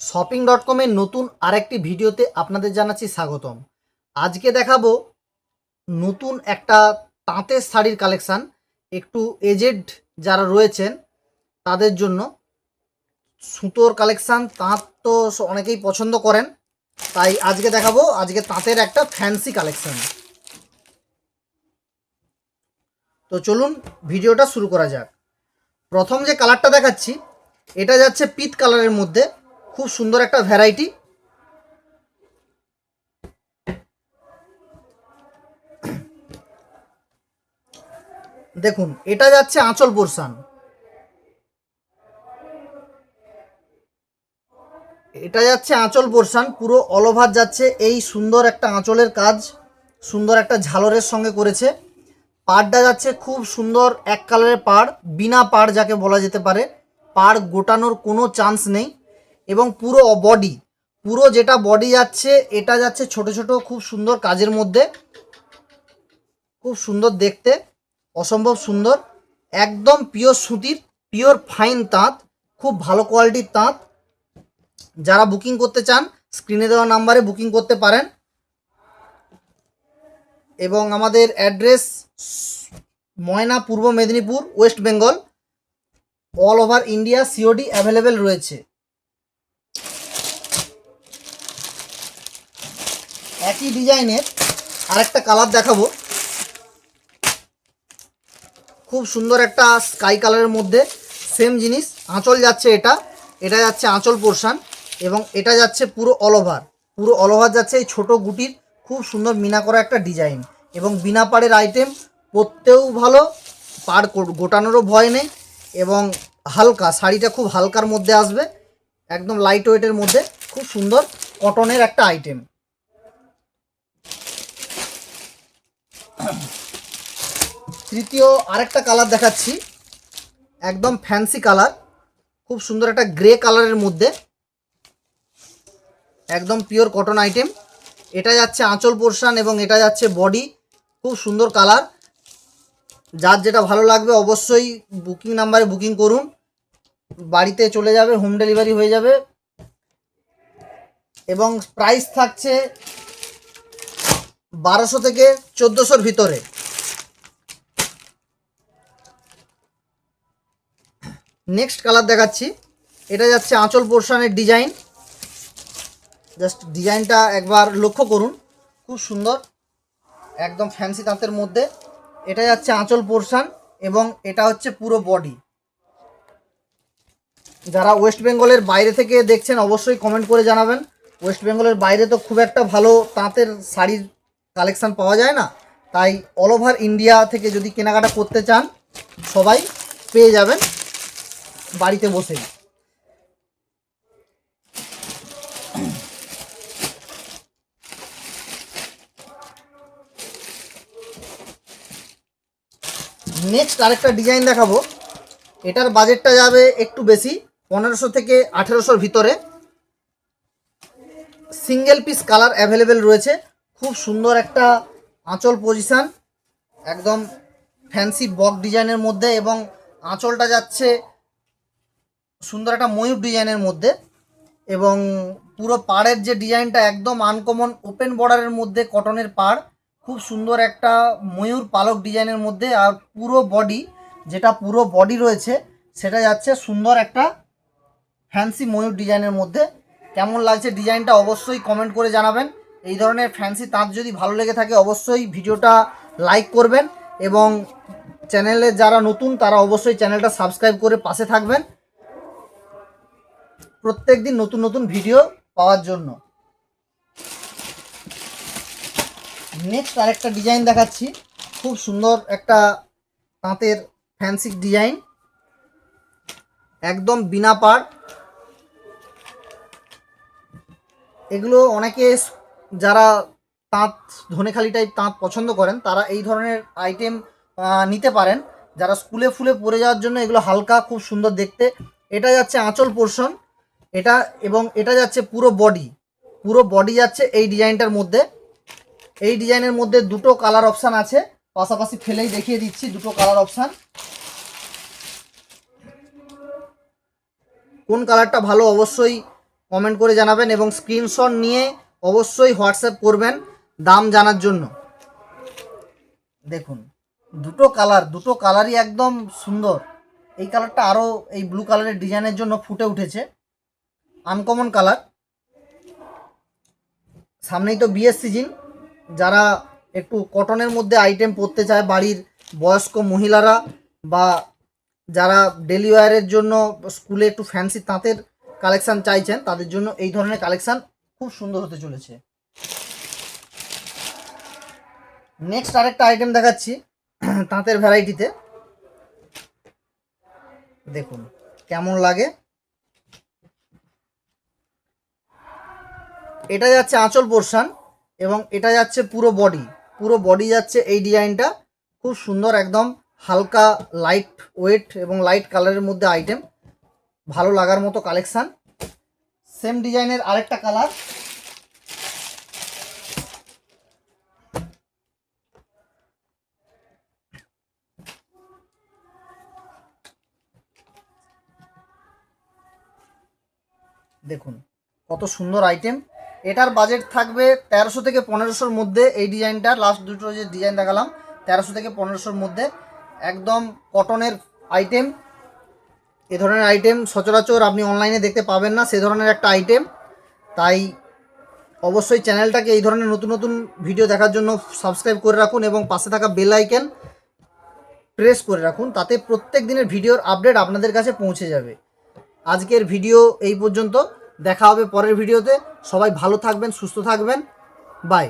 Shopping dot কমের নতুন আরেকটি ভিডিওতে আপনাদের জানাচ্ছি স্বাগতম। আজকে দেখাবো নতুন একটা তাঁতের শাড়ির কালেকশান। একটু এজেড যারা রয়েছেন, তাদের জন্য সুতোর কালেকশান, তাঁত তো অনেকেই পছন্দ করেন। তাই আজকে দেখাবো, আজকে তাঁতের একটা ফ্যান্সি কালেকশান। তো চলুন ভিডিওটা শুরু করা যাক। প্রথম যে কালারটা দেখাচ্ছি, এটা যাচ্ছে পিত কালারের মধ্যে। খুব সুন্দর একটা ভ্যারাইটি। দেখুন, এটা যাচ্ছে আঁচল পোর্শান এটা যাচ্ছে আঁচল পোর্শান পুরো অল ওভার যাচ্ছে। এই সুন্দর একটা আঁচলের কাজ, সুন্দর একটা ঝালরের সঙ্গে করেছে। পাড়টা যাচ্ছে খুব সুন্দর এক কালারের পাড়, বিনা পাড় যাকে বলা যেতে পারে। পাড় গোটানোর কোনো চান্স নেই। এবং পুরো বডি পুরো যেটা বডি যাচ্ছে, এটা যাচ্ছে ছোট ছোট খুব সুন্দর কাজের মধ্যে। খুব সুন্দর দেখতে, অসম্ভব সুন্দর। একদম পিওর সুতির পিওর ফাইন তাঁত, খুব ভালো কোয়ালিটির তাঁত। যারা বুকিং করতে চান স্ক্রিনে দেওয়া নাম্বারে বুকিং করতে পারেন। এবং আমাদের address Moyna Purba Medinipur West Bengal all over India COD available রয়েছে। একই ডিজাইনের আরেকটা কালার দেখাবো। খুব সুন্দর একটা স্কাই কালারের মধ্যে সেম জিনিস, আঁচল যাচ্ছে এটা এটা যাচ্ছে আঁচল পোর্শান এবং এটা যাচ্ছে পুরো অল ওভার। পুরো অল ওভার যাচ্ছে এই ছোটো গুটির খুব সুন্দর মিনা করা একটা ডিজাইন এবং বিনা পাড়ের আইটেম পরতেও ভালো, পাড় গোটানোরও ভয় নেই এবং হালকা, শাড়িটা খুব হালকার মধ্যে আসবে, একদম লাইট ওয়েটের মধ্যে, খুব সুন্দর কটনের একটা আইটেম তৃতীয় আরেকটা কালার দেখাচ্ছি। একদম ফ্যান্সি কালার। খুব সুন্দর একটা গ্রে কালারের মধ্যে। একদম পিওর কটন আইটেম এটা যাচ্ছে আঁচল পোর্শান এবং এটা যাচ্ছে বডি খুব সুন্দর কালার। যার যেটা ভালো লাগবে অবশ্যই বুকিং নাম্বারে বুকিং করুন। বাড়িতে চলে যাবে হোম ডেলিভারি হয়ে যাবে। এবং প্রাইস থাকছে বারোশো থেকে চোদ্দোশোর ভিতরে। নেক্সট কালার দেখাচ্ছি। এটা যাচ্ছে আঁচল পোর্শানের ডিজাইন জাস্ট ডিজাইনটা একবার লক্ষ্য করুন। খুব সুন্দর। একদম ফ্যান্সি তাঁতের মধ্যে। এটা যাচ্ছে আঁচল পোর্শান এবং এটা হচ্ছে পুরো বডি যারা ওয়েস্ট বেঙ্গলের বাইরে থেকে দেখছেন, অবশ্যই কমেন্ট করে জানাবেন। ওয়েস্ট বেঙ্গলের বাইরে তো খুব একটা ভালো তাঁতের শাড়ির কালেকশান পাওয়া যায় না, তাই অল ওভার ইন্ডিয়া থেকে যদি কেনাকাটা করতে চান, সবাই পেয়ে যাবেন বাড়িতে বসেই। নেক্সট আরেকটা ডিজাইন দেখাবো। এটার বাজেটটা যাবে একটু বেশি, পনেরোশো থেকে আঠেরোশোর ভিতরে। সিঙ্গেল পিস কালার অ্যাভেলেবেল রয়েছে। খুব সুন্দর একটা আঁচল পজিশান একদম ফ্যান্সি বক ডিজাইনের মধ্যে এবং আঁচলটা যাচ্ছে সুন্দর একটা ময়ূর ডিজাইনের মধ্যে এবং পুরো পাড়ের যে ডিজাইনটা একদম আনকমন ওপেন বর্ডারের মধ্যে কটনের পাড়, খুব সুন্দর একটা ময়ূর পালক ডিজাইনের মধ্যে আর পুরো বডি যেটা পুরো বডি রয়েছে, সেটা যাচ্ছে সুন্দর একটা ফ্যান্সি ময়ূর ডিজাইনের মধ্যে। কেমন লাগছে ডিজাইনটা অবশ্যই কমেন্ট করে জানাবেন। এই ধরনের ফ্যান্সি তাঁত যদি ভালো লেগে থাকে, অবশ্যই ভিডিওটা লাইক করবেন এবং চ্যানেলে যারা নতুন, তারা অবশ্যই চ্যানেলটা সাবস্ক্রাইব করে পাশে থাকবেন। প্রত্যেক দিন নতুন নতুন ভিডিও পাওয়ার জন্য। নেক্সট আরেকটা ডিজাইন দেখাচ্ছি। খুব সুন্দর একটা তাঁতের ফ্যান্সি ডিজাইন একদম বিনা পাড় এগুলো অনেকে যারা তাঁত, ধনেখালি টাইপ তাঁত পছন্দ করেন, তারা এই ধরনের আইটেম নিতে পারেন। যারা স্কুলে ফুলে পরে যাওয়ার জন্য এগুলো হালকা, খুব সুন্দর দেখতে। এটা যাচ্ছে আঁচল পোর্শন এটা এবং এটা যাচ্ছে পুরো বডি পুরো বডি যাচ্ছে এই ডিজাইনটার মধ্যে। এই ডিজাইনের মধ্যে দুটো কালার অপশান আছে। পাশাপাশি ফেলেই দেখিয়ে দিচ্ছি দুটো কালার অপশান কোন কালারটা ভালো অবশ্যই কমেন্ট করে জানাবেন এবং স্ক্রিনশট নিয়ে অবশ্যই হোয়াটসঅ্যাপ করবেন দাম জানার জন্য। দেখুন, দুটো কালার, দুটো কালারই একদম সুন্দর। এই কালারটা আরও এই ব্লু কালারের ডিজাইনের জন্য ফুটে উঠেছে। আনকমন কালার সামনেই তো বিয়ের সিজন যারা একটু কটনের মধ্যে আইটেম পরতে চায়, বাড়ির বয়স্ক মহিলারা বা যারা ডেলি ওয়ারের জন্য স্কুলে একটু ফ্যান্সি তাঁতের কালেকশন চাইছেন, তাদের জন্য এই ধরনের কালেকশন খুব সুন্দর হতে চলেছে। নেক্সট আরেকটা আইটেম দেখাচ্ছি, তাঁতের ভ্যারাইটিতে দেখুন, কেমন লাগে। এটা যাচ্ছে আঁচল পোর্শন এবং এটা যাচ্ছে পুরো বডি পুরো বডি যাচ্ছে এই ডিজাইনটা খুব সুন্দর, একদম হালকা লাইট ওয়েট এবং লাইট কালারের মধ্যে আইটেম ভালো লাগার মতো কালেকশান সেম ডিজাইনের আরেকটা কালার দেখুন, কত সুন্দর আইটেম এটার বাজেট থাকবে তেরোশো থেকে পনেরোশোর মধ্যে এই ডিজাইনটা লাস্ট দুটো যে ডিজাইন দেখালাম, তেরোশো থেকে পনেরোশোর মধ্যে। একদম কটনের আইটেম এ ধরনের আইটেম সচরাচর আপনি অনলাইনে দেখতে পাবেন না, সে ধরনের একটা আইটেম তাই অবশ্যই চ্যানেলটাকে এই ধরনের নতুন নতুন ভিডিও দেখার জন্য সাবস্ক্রাইব করে রাখুন এবং পাশে থাকা বেল আইকন প্রেস করে রাখুন, তাতে প্রত্যেক দিনের ভিডিওর আপডেট আপনাদের কাছে পৌঁছে যাবে। আজকের ভিডিও এই পর্যন্ত। দেখা হবে পরের ভিডিওতে সবাই ভালো থাকবেন, সুস্থ থাকবেন। বাই